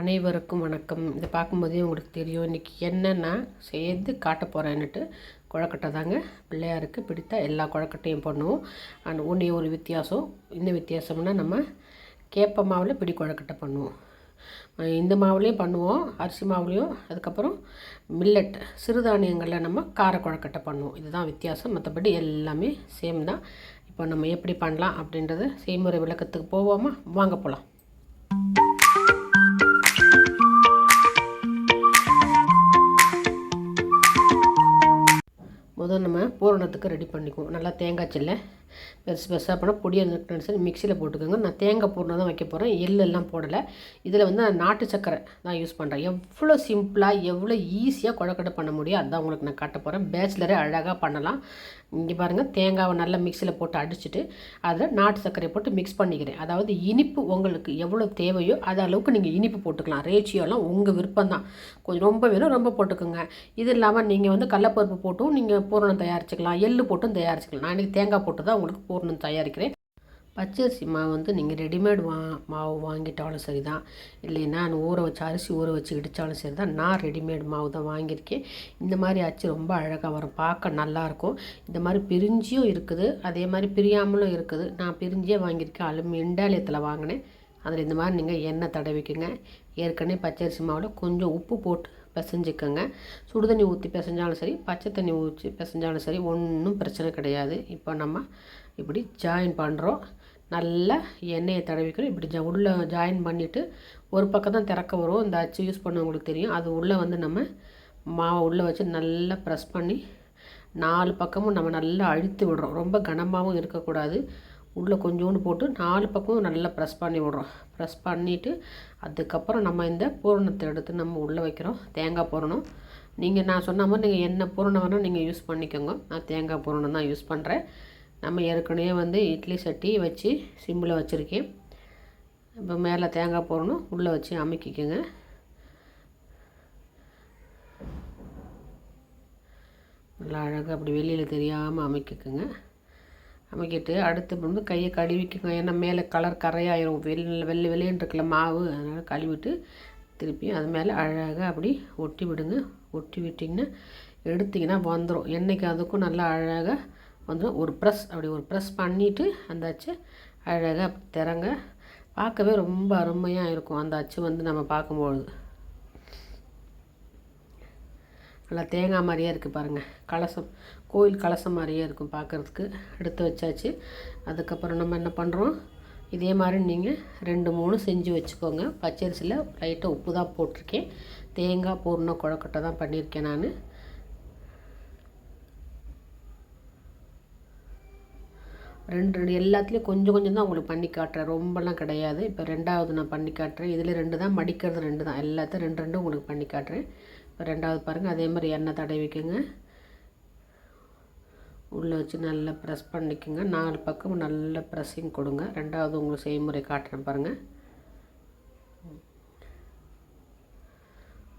அனைவருக்கும் வணக்கம். இதை பார்க்கும்போதே உங்களுக்கு தெரியும். இன்றைக்கி என்னென்னா சேர்ந்து காட்ட போகிறேன்னுட்டு குழக்கட்டை தாங்க பிள்ளையாருக்கு பிடித்த எல்லா குழக்கட்டையும் பண்ணுவோம். அண்ட் ஒன்றே ஒரு வித்தியாசம். இந்த வித்தியாசம்னா நம்ம கேப்ப மாவில் பிடி குழக்கட்டை பண்ணுவோம். இந்த மாவுலேயும் பண்ணுவோம் அரிசி மாவுலேயும். அதுக்கப்புறம் மில்லட் சிறுதானியங்களில் நம்ம கார குழக்கட்டை பண்ணுவோம். இதுதான் வித்தியாசம். மற்றபடி எல்லாமே சேம் தான். இப்போ நம்ம எப்படி பண்ணலாம் அப்படின்றத செய்முறை விளக்கத்துக்கு போவோமா? வாங்க போகலாம் நம்ம பூரணத்துக்கு ரெடி பண்ணிக்குவோம். நல்லா தேங்காய் சில்லை. பெருசு பெருசாக பண்ணால் பொடியாக இருந்துட்டு சரி மிக்சியில் போட்டுக்கோங்க. நான் தேங்காய் பூர்ணம் தான் வைக்க போகிறேன் எள்ளெல்லாம் போடலை. இதில் வந்து நான் நாட்டு சக்கரை தான் யூஸ் பண்ணுறேன் எவ்வளோ சிம்பிளாக எவ்வளோ ஈஸியாக குழக்கட்டை பண்ண முடியும் அதான் உங்களுக்கு நான் காட்ட போகிறேன் பேச்சுலரே அழகாக பண்ணலாம். இங்கே பாருங்கள் தேங்காவை நல்லா மிக்சியில் போட்டு அடிச்சுட்டு அதில் நாட்டு சர்க்கரையை போட்டு மிக்ஸ் பண்ணிக்கிறேன். அதாவது இனிப்பு உங்களுக்கு எவ்வளோ தேவையோ அது அளவுக்கு நீங்கள் இனிப்பு போட்டுக்கலாம். ரேச்சியோலாம் உங்கள் விருப்பம் தான். கொஞ்சம் ரொம்ப வேணும் ரொம்ப போட்டுக்கோங்க. இது இல்லாமல் நீங்கள் வந்து கடலப்பருப்பு போட்டும் நீங்கள் பூரணம் தயாரிச்சுக்கலாம். எள்ளு போட்டும் தயாரிச்சுக்கலாம். நான் இன்றைக்கி தேங்காய் போட்டு தான் உங்களுக்கு பூர்ணம் தயாரிக்கிறேன். பச்சரிசி மாவு வந்து நீங்கள் ரெடிமேட் வா மாவு வாங்கிட்டாலும் சரி தான் இல்லைன்னா நான் ஊற வச்சு அரிசி ஊற வச்சு இடித்தாலும் சரி தான் நான் ரெடிமேட் மாவு தான் வாங்கியிருக்கேன். இந்த மாதிரி அச்சு ரொம்ப அழகாக வரும். பார்க்க நல்லாயிருக்கும். இந்த மாதிரி பிரிஞ்சியும் இருக்குது. அதே மாதிரி பிரியாமலும் இருக்குது. நான் பிரிஞ்சே வாங்கியிருக்கேன். அலுமி இண்டாலயத்தில் வாங்கினேன். அதில் இந்த மாதிரி நீங்கள் எண்ணெய் தடவிக்குங்க. ஏற்கனவே பச்சரிசி மாவில் கொஞ்சம் உப்பு போட்டு பிசைஞ்சிக்கோங்க. சுடு தண்ணி ஊற்றி பிசைஞ்சாலும் சரி பச்சை தண்ணி ஊற்றி பிசைஞ்சாலும் சரி ஒன்றும் பிரச்சனை கிடையாது. இப்போ நம்ம இப்படி ஜாயின் பண்ணுறோம் நல்லா எண்ணெயை தடவிக்கணும். இப்படி ஜ உள்ளே ஜாயின் பண்ணிவிட்டு ஒரு பக்கம் தான் திறக்க வரும். இந்த அச்சு யூஸ் பண்ணவங்களுக்கு தெரியும். அது உள்ளே வந்து நம்ம மாவை உள்ளே வச்சு நல்லா ப்ரெஸ் பண்ணி நாலு பக்கமும் நம்ம நல்லா அழுத்தி விடுறோம். ரொம்ப கனமாகவும் இருக்கக்கூடாது. உள்ளே கொஞ்சோண்டு போட்டு நாலு பக்கமும் நல்லா ப்ரெஸ் பண்ணி விடுறோம். ப்ரெஸ் பண்ணிவிட்டு அதுக்கப்புறம் நம்ம இந்த பூரணத்தை எடுத்து நம்ம உள்ளே வைக்கிறோம். தேங்காய் பூரணம். நீங்கள் நான் சொன்ன மாதிரி நீங்கள் என்ன பூரணம் வேணால் நீங்கள் யூஸ் பண்ணிக்கோங்க. நான் தேங்காய் பூரணம் தான் யூஸ் பண்ணுறேன். நம்ம ஏற்கனவே வந்து இட்லி சட்டி வச்சு சிம்மில் வச்சுருக்கேன். இப்போ மேலே தேங்காய் பூரணம் உள்ளே வச்சு அமைக்கிக்கோங்க. நல்லா அழகாக அப்படி வெளியில் தெரியாமல் அமைக்கிக்குங்க. அமைக்கிட்டு அடுத்து வந்து கையை கழுவிக்கோங்க. ஏன்னா மேலே கலர் கரையாயிரும். வெள்ள வெள்ளை வெளியேன்னு இருக்கல மாவு. அதனால் கழுவிட்டு திருப்பி அது மேலே அழகாக அப்படி ஒட்டி விடுங்க. ஒட்டி விட்டிங்கன்னா எடுத்திங்கன்னா வந்துடும் என்றைக்கு அதுக்கும் நல்லா அழகாக வந்துடும் ஒரு ப்ரெஸ் அப்படி ஒரு ப்ரெஸ் பண்ணிவிட்டு அந்த அச்சு அழகாக திறங்க. பார்க்கவே ரொம்ப அருமையாக இருக்கும் அந்த அச்சு வந்து நம்ம பார்க்கும்பொழுது. நல்லா தேங்காய் மாதிரியே இருக்குது பாருங்கள் கலசம். கோயில் கலசம் மாதிரியே இருக்கும் பார்க்குறதுக்கு. எடுத்து வச்சாச்சு. அதுக்கப்புறம் நம்ம என்ன பண்ணுறோம் இதே மாதிரி நீங்கள் ரெண்டு மூணு செஞ்சு வச்சுக்கோங்க. பச்சரிசியில் லைட்டாக உப்பு தான் போட்டிருக்கேன். தேங்காய் பூர்ண குழக்கட்டை தான் பண்ணியிருக்கேன் நான். ரெண்டு ரெண்டு எல்லாத்துலேயும் கொஞ்சம் கொஞ்சம் தான் உங்களுக்கு பண்ணி காட்டுறேன். ரொம்பலாம் கிடையாது. இப்போ ரெண்டாவது நான் பண்ணி காட்டுறேன். இதில் ரெண்டு தான் மடிக்கிறது ரெண்டு தான். எல்லாத்தையும் ரெண்டு ரெண்டும் உங்களுக்கு பண்ணி காட்டுறேன். இப்போ ரெண்டாவது பாருங்கள் அதே மாதிரி எண்ணெய் தடவிக்குங்க உள்ளே வச்சு நல்லா ப்ரெஸ் பண்ணிக்கோங்க. நாலு பக்கமும் நல்ல ப்ரெஸ்ஸிங் கொடுங்க. ரெண்டாவது உங்களுக்கு செய்முறை காட்டுறேன் பாருங்கள்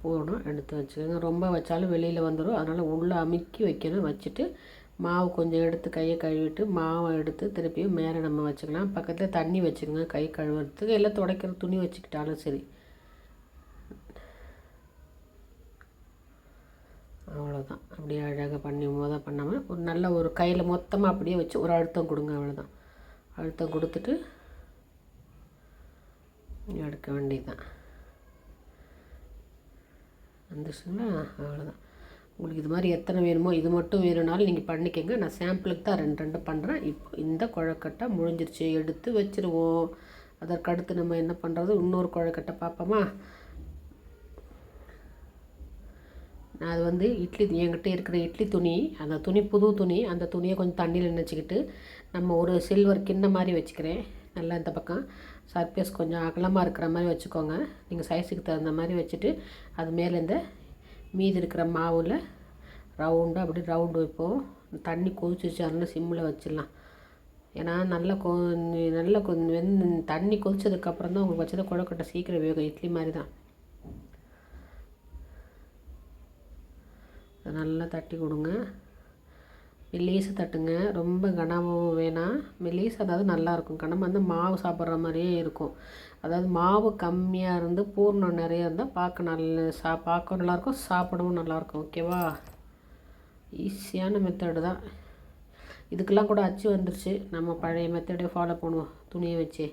போடணும். எடுத்து வச்சுக்கோங்க. ரொம்ப வச்சாலும் வெளியில் வந்துடும் அதனால் உள்ளே அமுக்கி வைக்கணும். வச்சுட்டு மாவு கொஞ்சம் எடுத்து கையை கழுவிட்டு மாவை எடுத்து திருப்பியும் மேலே நம்ம வச்சுக்கலாம். பக்கத்தில் தண்ணி வச்சுக்கோங்க. கை கழுவுறதுக்கு. எல்லாம் துடைக்கிற துணி வச்சுக்கிட்டாலும் சரி. அவ்வளோதான் அப்படியே அழகாக பண்ணி மோத பண்ணாமல் ஒரு நல்ல ஒரு கையில் மொத்தமாக அப்படியே வச்சு ஒரு அழுத்தம் கொடுங்க அவ்வளோதான் அழுத்தம் கொடுத்துட்டு எடுக்க வேண்டியதுதான். வந்துச்சுங்களா அவ்வளோதான் உங்களுக்கு இது மாதிரி எத்தனை வேணுமோ இது மட்டும் வேணும்னாலும் நீங்கள் பண்ணிக்கோங்க. நான் சாம்பிளுக்கு தான் ரெண்டு ரெண்டு பண்ணுறேன் இப்போ இந்த குழக்கட்டை முடிஞ்சிருச்சு. எடுத்து வச்சுருவோம். அதற்கடுத்து நம்ம என்ன பண்ணுறது இன்னொரு குழக்கட்டை பார்ப்போமா? நான் அது வந்து இட்லி என்கிட்ட இருக்கிற இட்லி துணி அந்த துணி புது துணி அந்த துணியை கொஞ்சம் தண்ணியில் நினச்சிக்கிட்டு நம்ம ஒரு சில்வர் கிண்ண மாதிரி வச்சுக்கிறேன். நல்லா இந்த பக்கம் சர்ஃபேஸ் கொஞ்சம் அகலமாக இருக்கிற மாதிரி வச்சுக்கோங்க. நீங்கள் சைஸுக்கு தகுந்த மாதிரி வச்சுட்டு அது மேலே இந்த மீதி இருக்கிற மாவில் ரவுண்டாக அப்படி ரவுண்டு வைப்போம் தண்ணி கொதிச்சிச்சு அதனால் சிம்மில் வச்சிடலாம். ஏன்னா நல்லா கொ நல்லா கொ வெந்து தண்ணி கொதிச்சதுக்கப்புறம் தான் உங்களுக்கு வச்சதை குழக்கட்டை சீக்கிரம் வேகும். இட்லி மாதிரி தான். அதை நல்லா தட்டி கொடுங்க. மெல்லீஸை தட்டுங்க. ரொம்ப கனமும் வேணாம் மெல்லீஸ் அதாவது நல்லாயிருக்கும். கனம் வந்து மாவு சாப்பிட்ற மாதிரியே இருக்கும். அதாவது மாவு கம்மியாக இருந்து பூர்ணம் நிறையா இருந்தால் பார்க்க நல்ல சா பார்க்க நல்லாயிருக்கும் சாப்பிடவும் நல்லாயிருக்கும். ஓகேவா ஈஸியான மெத்தடு தான். இதுக்கெல்லாம் கூட அச்சு வந்துருச்சு. நம்ம பழைய மெத்தடே ஃபாலோ பண்ணுவோம். துணியை வச்சு.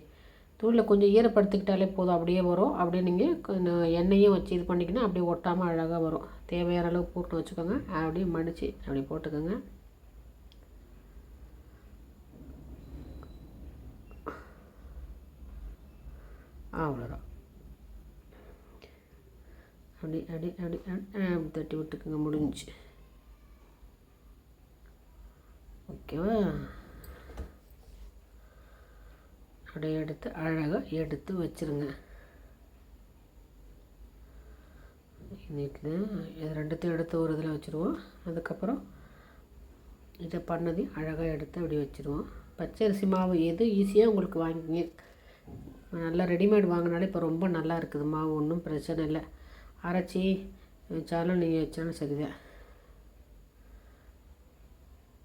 துணியில் கொஞ்சம் ஈரப்படுத்திக்கிட்டாலே போதும் அப்படியே வரும். அப்படியே நீங்கள் கொஞ்சம் எண்ணெயும் வச்சு இது பண்ணிக்கினா அப்படியே ஒட்டாமல் அழகாக வரும். தேவையான அளவு போட்டு வச்சுக்கோங்க. அப்படியே மடித்து அப்படி போட்டுக்கோங்க. அவ்வளோதான் அப்படி அப்படி அப்படி அப்படி தட்டி விட்டுக்குங்க. முடிஞ்சு ஓகேவா? அப்படியே எடுத்து அழகாக எடுத்து வச்சுருங்க. நீட்டில் இது ரெண்டுத்தையும் எடுத்து ஒரு இதில் வச்சுருவோம். அதுக்கப்புறம் இதை பண்ணதையும் அழகாக எடுத்து அப்படி வச்சுருவோம். பச்சரிசி மாவு எது ஈஸியாக உங்களுக்கு வாங்கிங்க நல்லா ரெடிமேட் வாங்கினாலே இப்போ ரொம்ப நல்லா இருக்குது. மாவு ஒன்றும் பிரச்சனை இல்லை. அரைச்சி வச்சாலும் நீங்கள் வச்சாலும் சரிதான்.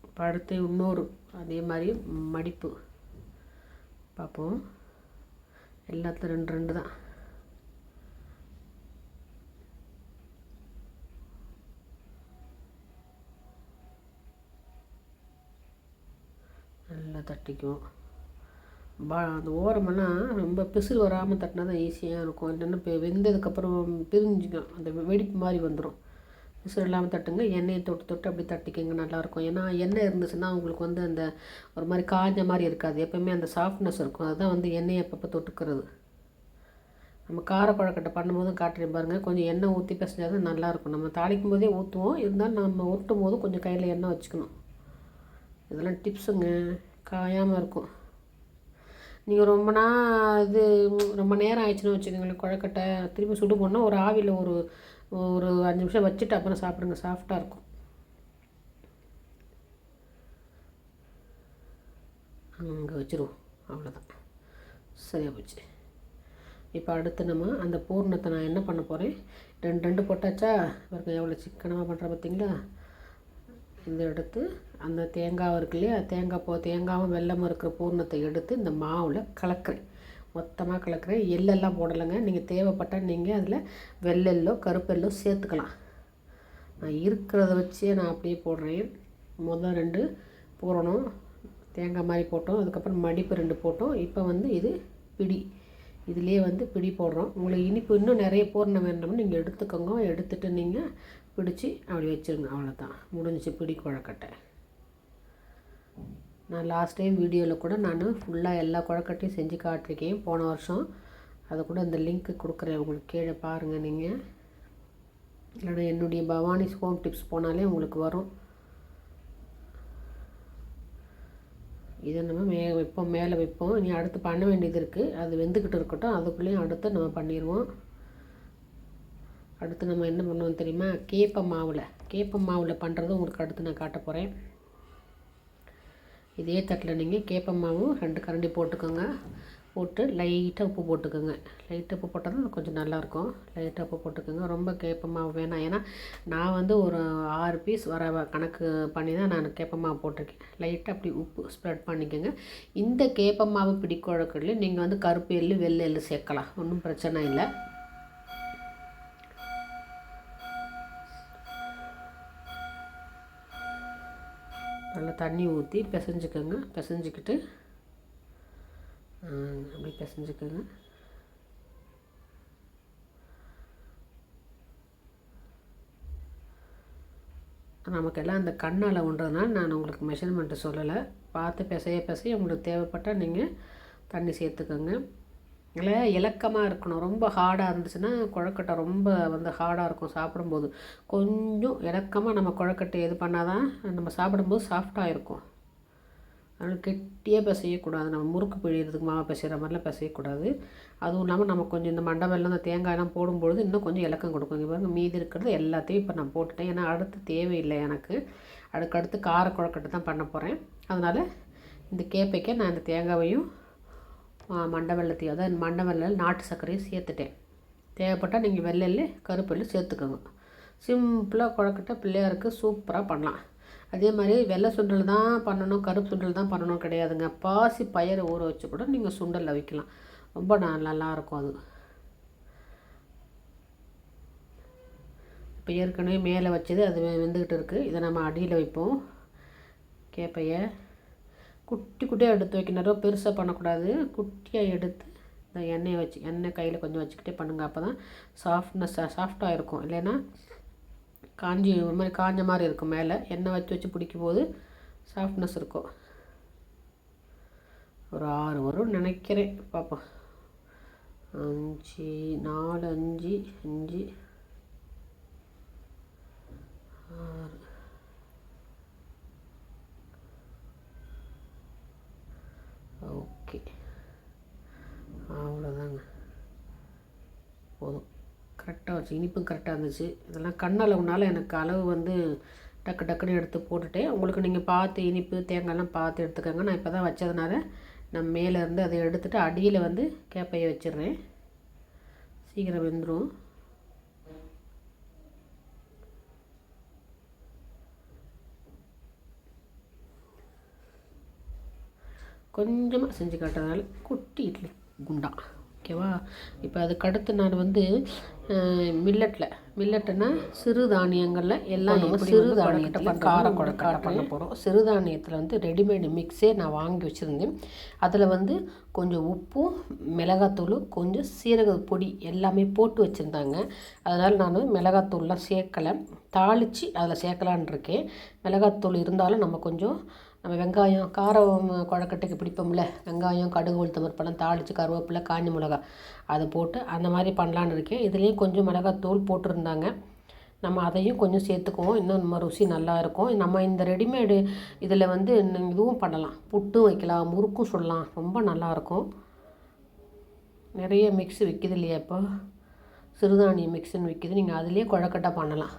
இப்போ இன்னொரு அதே மாதிரி மடிப்பு. பார்ப்போம். எல்லாத்துல ரெண்டு ரெண்டு தான். நல்லா தட்டிக்குவோம். பா அந்த ஓரமெல்லாம் ரொம்ப பிசில் வராமல் தட்டினா தான் ஈஸியாக இருக்கும். இல்லைன்னா இப்போ வெந்ததுக்கப்புறம் பிரிஞ்சுக்கும். அந்த வெடிப்பு மாதிரி வந்துடும் விசில் இல்லாமல் தட்டுங்க எண்ணெயை தொட்டு தொட்டு அப்படி தட்டிக்கிங்க நல்லாயிருக்கும். ஏன்னா எண்ணெய் இருந்துச்சுன்னா உங்களுக்கு வந்து அந்த ஒரு மாதிரி காஞ்ச மாதிரி இருக்காது. எப்போயுமே அந்த சாஃப்ட்னஸ் இருக்கும். அதுதான் வந்து எண்ணெயை அப்பப்போ தொட்டுக்கிறது. நம்ம கார பழக்கட்டை பண்ணும்போதும் காட்டுறேன் பாருங்கள் கொஞ்சம் எண்ணெய் ஊற்றி பிசைஞ்சால் தான் நல்லாயிருக்கும். நம்ம தாளிக்கும் போதே ஊற்றுவோம் இருந்தாலும் நம்ம ஒட்டும் போது கொஞ்சம் கையில் எண்ணெய் வச்சுக்கணும். இதெல்லாம் டிப்ஸுங்க காயாமல் இருக்கும். நீங்கள் ரொம்ப நாள் இது ரொம்ப நேரம் ஆயிடுச்சுன்னு வச்சுக்கோங்களேன் குழக்கட்டை. திருப்பி சுடு போனால் ஒரு ஆவியில் ஒரு ஒரு அஞ்சு நிமிஷம் வச்சுட்டு அப்புறம் சாப்பிடுங்க. சாஃப்டாக இருக்கும். அங்கே வச்சுருவோம். அவ்வளோதான் சரியாக போச்சு. இப்போ அடுத்து நம்ம அந்த பூர்ணத்தை நான் என்ன பண்ண போகிறேன் ரெண்டு ரெண்டு போட்டாச்சா? பாருங்க எவ்வளோ சிக்கனமாக பண்ணுற பார்த்தீங்களா இந்த எடுத்து அந்த தேங்காய் இருக்கு இல்லையா? தேங்காய் போ தேங்காவும் வெள்ளமும் இருக்கிற பூர்ணத்தை எடுத்து இந்த மாவில் கலக்கிறேன். மொத்தமாக கலக்கிறேன் எள்ளெல்லாம் போடலைங்க. நீங்கள் தேவைப்பட்டால் நீங்கள் அதில் வெள்ளெல்லோ கருப்பெல்லோ சேர்த்துக்கலாம். நான் இருக்கிறத வச்சே நான் அப்படியே போடுறேன். முதல் ரெண்டு பூரணம் தேங்காய் மாதிரி போட்டோம். அதுக்கப்புறம் மடிப்பு ரெண்டு போட்டோம். இப்போ வந்து இது பிடி. இதுலேயே வந்து பிடி போடுறோம். உங்களுக்கு இனிப்பு இன்னும் நிறைய பூரணம் வேணும்னு நீங்கள் எடுத்துக்கோங்க. எடுத்துகிட்டு நீங்கள் பிடிச்சி அப்படி வச்சுருங்க. அவ்வளோதான் முடிஞ்சிச்சு பிடி குழக்கட்டை. நான் லாஸ்ட் டைம் வீடியோவில் கூட நான் ஃபுல்லாக எல்லா குழக்கட்டையும் செஞ்சு காட்டிருக்கேன். போன வருஷம். அதை கூட அந்த லிங்க்கு கொடுக்குறேன் உங்களுக்கு. கீழே பாருங்கள் நீங்கள் இல்லைனா என்னுடைய பவானி ஹோம் டிப்ஸ் போனாலே உங்களுக்கு வரும். இதை நம்ம மே வைப்போம் மேலே வைப்போம். இனி அடுத்து பண்ண வேண்டியது இருக்குது அது வெந்துக்கிட்டு இருக்கட்டும். அதுக்குள்ளேயும் அடுத்து நம்ம பண்ணிடுவோம் அடுத்து நம்ம என்ன பண்ணுவோம் தெரியுமா? கேப்ப மாவில். கேப்ப மாவில் பண்ணுறது உங்களுக்கு அடுத்து நான் காட்ட போகிறேன் இதே தட்டில் நீங்கள் கேப்ப மாவும் ரெண்டு கரண்டி போட்டுக்கோங்க. போட்டு லைட்டாக உப்பு போட்டுக்கோங்க. லைட்டாக உப்பு போட்டால் தான் கொஞ்சம் நல்லாயிருக்கும். லைட்டாக உப்பு போட்டுக்கோங்க. ரொம்ப கேப்ப மாவு வேணாம். ஏன்னா நான் வந்து ஒரு ஆறு பீஸ் வர கணக்கு பண்ணி தான் நான் கேப்ப மாவு போட்டிருக்கேன். லைட்டாக அப்படி உப்பு ஸ்ப்ரெட் பண்ணிக்கோங்க. இந்த கேப்ப மாவு நீங்கள் வந்து கருப்பு எள்ளு வெள்ளை எள்ளு சேர்க்கலாம். ஒன்றும் பிரச்சனை இல்லை. நல்லா தண்ணி ஊற்றி பிசைஞ்சுக்கோங்க. பிசைஞ்சிக்கிட்டு அப்படி பிசைஞ்சுக்கோங்க. நமக்கெல்லாம் அந்த கண்ணால் ஒன்றதுனால நான் உங்களுக்கு மெஷர்மெண்ட்டு சொல்லலை. பார்த்து பிசைய பிசைய உங்களுக்கு தேவைப்பட்டால் நீங்கள் தண்ணி சேர்த்துக்கோங்க. இல்லை இலக்கமாக இருக்கணும். ரொம்ப ஹார்டாக இருந்துச்சுன்னா குழக்கட்டை ரொம்ப வந்து ஹார்டாக இருக்கும் சாப்பிடும்போது. கொஞ்சம் இலக்கமாக நம்ம குழக்கட்டை இது பண்ணால் தான் நம்ம சாப்பிடும்போது சாஃப்டாக இருக்கும். அதனால் கெட்டியாக பிசையக்கூடாது. நம்ம முறுக்கு பிழியறதுக்கு மாவு பிசைகிற மாதிரிலாம் பிசையக்கூடாது. அதுவும் இல்லாமல் நம்ம கொஞ்சம் இந்த மண்டபெல்லாம் இந்த தேங்காயெல்லாம் போடும்பொழுது இன்னும் கொஞ்சம் இலக்கம் கொடுக்கும். இங்கே பாருங்கள் மீதி இருக்கிறது எல்லாத்தையும் இப்போ நான் போட்டுட்டேன். ஏன்னா அடுத்து தேவையில்லை எனக்கு. அதுக்கடுத்து கார குழக்கட்டை தான் பண்ண போகிறேன் அதனால் இந்த கேப்பைக்க நான் இந்த தேங்காவையும் மண்டை வெள்ளத்தையோ அதாவது மண்டை வெள்ளம் நாட்டு சர்க்கரையும் சேர்த்துட்டேன். தேவைப்பட்டால் நீங்கள் வெள்ளெல்லு கருப்பெல்லு சேர்த்துக்கோங்க. சிம்பிளாக குழக்கட்டை பிள்ளையாருக்கு சூப்பராக பண்ணலாம். அதே மாதிரி வெள்ளை சுண்டல் தான் பண்ணணும் கருப்பு சுண்டல் தான் பண்ணணும் கிடையாதுங்க. பாசி பயிரை ஊற வச்சு கூட நீங்கள் சுண்டலில் வைக்கலாம். ரொம்ப நல்லாயிருக்கும் அது. இப்போ ஏற்கனவே மேலே வச்சது அது வெந்துக்கிட்டு இருக்குது இதை நம்ம அடியில் வைப்போம். கேப்பையை. குட்டி குட்டியாக எடுத்து வைக்கணும். ரொம்ப பெருசாக பண்ணக்கூடாது. குட்டியாக எடுத்து இந்த எண்ணெயை வச்சு எண்ணெய் கையில் கொஞ்சம் வச்சுக்கிட்டே பண்ணுங்கள் அப்போ தான் சாஃப்ட்னஸ் சாஃப்டாக இருக்கும். இல்லைன்னா காஞ்சி ஒரு மாதிரி காஞ்ச மாதிரி இருக்கும் மேலே. எண்ணெய் வச்சு வச்சு பிடிக்கும் போது சாஃப்ட்னஸ் இருக்கும். ஒரு ஆறு வரும் நினைக்கிறேன். பார்ப்போம் அஞ்சு நாலு அஞ்சு அஞ்சு ஆறு ஓகே. அவ்வளோதாங்க. போதும். கரெக்டாக வச்சு இனிப்பும் கரெக்டாக இருந்துச்சு. இதெல்லாம் கண்ணளவுனால எனக்கு அளவு வந்து டக்கு டக்குன்னு எடுத்து போட்டுட்டேன். உங்களுக்கு நீங்கள் பார்த்து இனிப்பு தேங்காய்லாம் பார்த்து எடுத்துக்கோங்க. நான் இப்போ தான் வச்சதுனால நான் மேலேருந்து அதை எடுத்துகிட்டு அடியில் வந்து கேப்பையை வச்சிடுறேன். சீக்கிரம் வெந்துடும் கொஞ்சமாக செஞ்சு காட்டுறதுனால குட்டி இட்லி குண்டா ஓகேவா இப்போ அதுக்கு அடுத்து நான் வந்து மில்லட்டில் மில்லட்டுனா சிறுதானியங்களில் எல்லாம் நம்ம சிறுதானியத்தில் கார கொடக்கார பண்ண போகிறோம் சிறுதானியத்தில் வந்து ரெடிமேடு மிக்ஸே நான் வாங்கி வச்சுருந்தேன். அதில் வந்து கொஞ்சம் உப்பும் மிளகாத்தூள் கொஞ்சம் சீரக பொடி எல்லாமே போட்டு வச்சுருந்தாங்க. அதனால் நான் மிளகாத்தூள்லாம் சேர்க்கலை. தாளித்து அதில் சேர்க்கலான் இருக்கேன். மிளகாத்தூள் இருந்தாலும் நம்ம கொஞ்சம் நம்ம வெங்காயம் காரம் குழக்கட்டைக்கு பிடிப்போம்ல. வெங்காயம் கடுகு உளுத்தம் பருப்பெல்லாம் தாளித்து கருவேப்பிலை காஞ்சி மிளகா அதை போட்டு அந்த மாதிரி பண்ணலான்னு இருக்கேன். இதுலேயும் கொஞ்சம் மிளகாத்தூள் போட்டிருந்தாங்க. நம்ம அதையும் கொஞ்சம் சேர்த்துக்குவோம். இன்னும் நம்ம ருசி நல்லா இருக்கும். நம்ம இந்த ரெடிமேடு இதில் வந்து இதுவும் பண்ணலாம். புட்டும் வைக்கலாம் முறுக்கும் சொல்லலாம். ரொம்ப நல்லாயிருக்கும் நிறைய மிக்ஸ் விற்கிது இல்லையா இப்போ? சிறுதானிய மிக்ஸுன்னு விற்கிது நீங்கள் அதுலேயே குழக்கட்டை பண்ணலாம்.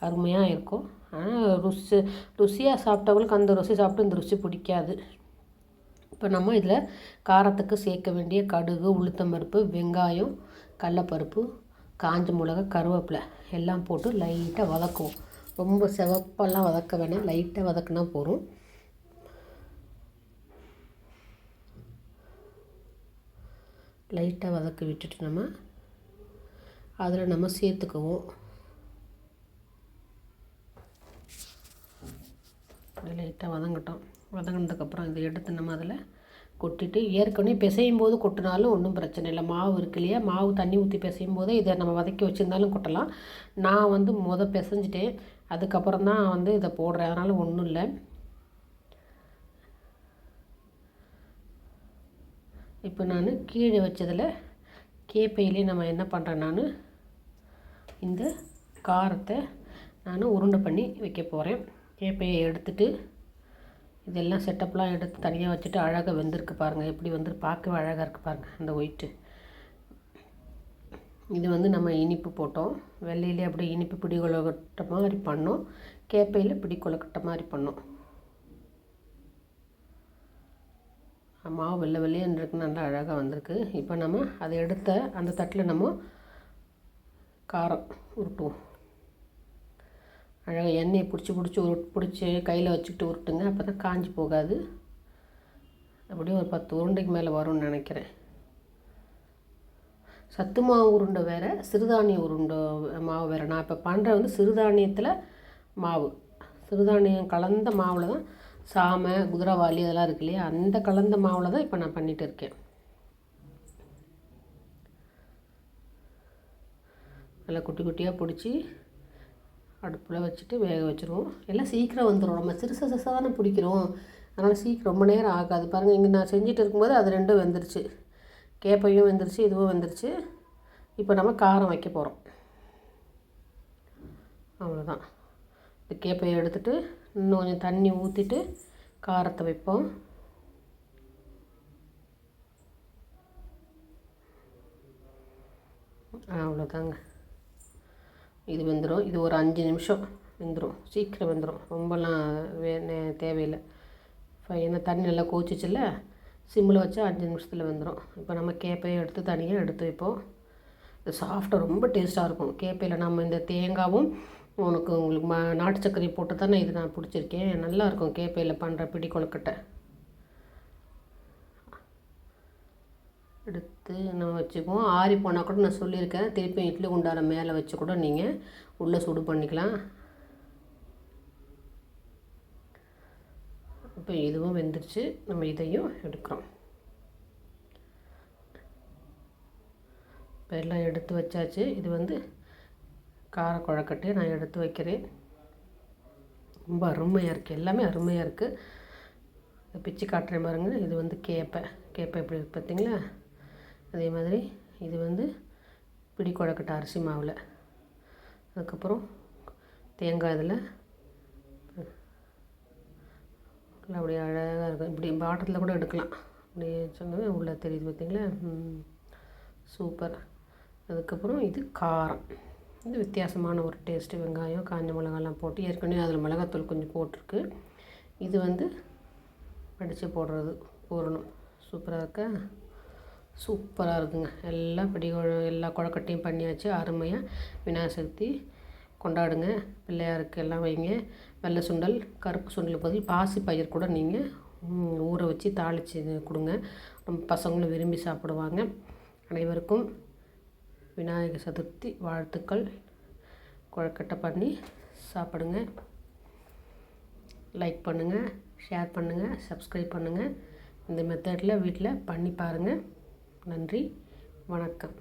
அருமையாக இருக்கும். ஆனால் ருசி ருசியாக சாப்பிட்டவங்களுக்கு அந்த ருசி சாப்பிட்டு இந்த ருசி பிடிக்காது. இப்போ நம்ம இதில் காரத்துக்கு சேர்க்க வேண்டிய கடுகு உளுத்தம்பருப்பு வெங்காயம் கடலப்பருப்பு காஞ்ச மிளகா கருவேப்பிலை எல்லாம் போட்டு லைட்டாக வதக்குவோம். ரொம்ப சிவப்பெல்லாம் வதக்க வேணாம். லைட்டாக வதக்குனா போகும் லைட்டாக வதக்கி விட்டுட்டு நம்ம அதில் நம்ம சேர்த்துக்குவோம். லைட்டாக வதங்கட்டும். வதங்கினதுக்கப்புறம் இதை எடுத்து நம்ம அதில் கொட்டிட்டு ஏற்கனவே பிசையும் போது கொட்டினாலும் ஒன்றும் பிரச்சனை இல்லை. மாவு இருக்கு இல்லையா? மாவு தண்ணி ஊற்றி பிசையும் போதே இதை நம்ம வதக்கி வச்சுருந்தாலும் கொட்டலாம். நான் வந்து முத பிசைஞ்சிட்டேன். அதுக்கப்புறம் தான் வந்து இதை போடுறேன். அதனால் ஒன்றும் இல்லை. இப்போ நான் கீழே வச்சதில் கேப்பையிலே நம்ம என்ன பண்ணுறேன் நான்? இந்த காரத்தை நான் உருண்டை பண்ணி வைக்க போகிறேன். கேப்பையை எடுத்துட்டு இதெல்லாம் செட்டப்லாம் எடுத்து தனியாக வச்சுட்டு அழகாக வெந்திருக்கு பாருங்கள் எப்படி வந்து பார்க்கவே அழகாக இருக்குது பாருங்கள் அந்த ஒயிட்டு இது வந்து நம்ம இனிப்பு போட்டோம். வெள்ளையிலே அப்படியே இனிப்பு பிடி கொலக்கட்ட மாதிரி பண்ணோம். கேப்பையில் பிடி கொலக்கட்ட மாதிரி பண்ணோம். மாவு வெள்ளை வெள்ளையன்றிருக்கு நல்லா அழகாக வந்திருக்கு. இப்போ நம்ம அதை எடுத்த அந்த தட்டில் நம்ம காரம் உருட்டுவோம். அழகாக எண்ணெயை பிடிச்சி பிடிச்சி உரு பிடிச்சி கையில் வச்சுக்கிட்டு உருட்டுங்க. அப்போ தான் காஞ்சி போகாது. அப்படியே ஒரு பத்து உருண்டைக்கு மேலே வரும்னு நினைக்கிறேன். சத்து மாவு உருண்டை வேறு சிறுதானிய உருண்டை மாவு வேறு. நான் இப்போ பண்ணுற வந்து சிறுதானியத்தில் மாவு. சிறுதானியம் கலந்த மாவில் தான் சாமை குதிரவாளி அதெல்லாம் இருக்கு இல்லையா? அந்த கலந்த மாவில் தான் இப்போ நான் பண்ணிகிட்டு இருக்கேன். நல்லா குட்டி குட்டியாக பிடிச்சி அடுப்பில் வச்சுட்டு வேக வச்சுருவோம். எல்லாம் சீக்கிரம் வந்துடும் நம்ம சிறுசு சிறுசாக தானே பிடிக்கிறோம். அதனால் சீக்கிரம் ரொம்ப நேரம் ஆகாது. பாருங்கள் இங்கே நான் செஞ்சுட்டு இருக்கும்போது அது ரெண்டும் வெந்துருச்சு. கேப்பையும் வெந்துருச்சு இதுவும் வெந்துருச்சு. இப்போ நம்ம காரம் வைக்க போகிறோம் அவ்வளோதான் இந்த கேப்பையை எடுத்துகிட்டு இன்னும் கொஞ்சம் தண்ணி ஊற்றிட்டு காரத்தை வைப்போம். அவ்வளோதாங்க இது வெந்துடும் இது ஒரு அஞ்சு நிமிஷம் வெந்துடும் சீக்கிரம் வெந்துடும் ரொம்பலாம் வே தேவையில்லை. ஏன்னா தண்ணி நல்லா கோச்சிச்சில்ல சிம்மில் வச்சா அஞ்சு நிமிஷத்தில் வெந்துடும் இப்போ நம்ம கேப்பையை எடுத்து தனியாக எடுத்து வைப்போம் இது சாஃப்டாக ரொம்ப டேஸ்ட்டாக இருக்கும். கேப்பையில் நம்ம இந்த தேங்காவும் உனக்கு உங்களுக்கு ம நாட்டு சர்க்கரையை போட்டு தானே இது நான் பிடிச்சிருக்கேன். நல்லாயிருக்கும் கேப்பையில் பண்ணுற பிடி கொழுக்கட்டை. எடுத்து நான் வச்சுக்குவோம். ஆறி போனால் கூட நான் சொல்லியிருக்கேன். திருப்பி இட்லி குண்டான மேலே வச்சு கூட நீங்கள் உள்ளே சுடு பண்ணிக்கலாம். இப்போ இதுவும் வெந்துருச்சு. நம்ம இதையும் எடுக்கிறோம். இப்போ எல்லாம் எடுத்து வச்சாச்சு. இது வந்து கார குழக்கட்டையை நான் எடுத்து வைக்கிறேன். ரொம்ப அருமையாக இருக்குது எல்லாமே அருமையாக இருக்குது பிச்சு காட்டுறேன் பாருங்கள் இது வந்து கேப்பை. கேப்பை எப்படி இருக்கு பார்த்தீங்களா அதே மாதிரி இது வந்து பிடி குழக்கட்டை அரிசி மாவில். அதுக்கப்புறம் தேங்காய் இதில் அப்படியே அழகாக இருக்கும். இப்படி பாட்டத்தில் கூட எடுக்கலாம். அப்படியே சொன்னது உள்ளே தெரியுது பார்த்திங்களா சூப்பர். அதுக்கப்புறம் இது காரம். இது வித்தியாசமான ஒரு டேஸ்ட்டு. வெங்காயம் காஞ்ச மிளகாலாம் போட்டு ஏற்கனவே அதில் மிளகாத்தூள் கொஞ்சம் போட்டிருக்கு. இது வந்து அடித்து போடுறது. போடணும் சூப்பராக இருக்கா? சூப்பராக இருக்குங்க. எல்லா பிடி எல்லா குழக்கட்டையும் பண்ணியாச்சு அருமையாக விநாயகர் சதுர்த்தி கொண்டாடுங்க. பிள்ளையாருக்கு எல்லாம் வைங்க. வெள்ளை சுண்டல் கருப்பு சுண்டல் பதில் பாசி பயிர் கூட நீங்கள் ஊற வச்சு தாளித்து கொடுங்க. நம்ம பசங்களும் விரும்பி சாப்பிடுவாங்க. அனைவருக்கும் விநாயகர் சதுர்த்தி வாழ்த்துக்கள். குழக்கட்டை பண்ணி சாப்பிடுங்க. லைக் பண்ணுங்கள் ஷேர் பண்ணுங்கள் சப்ஸ்கிரைப் பண்ணுங்கள் இந்த மெத்தடில் வீட்டில் பண்ணி பாருங்கள் நன்றி. வணக்கம்.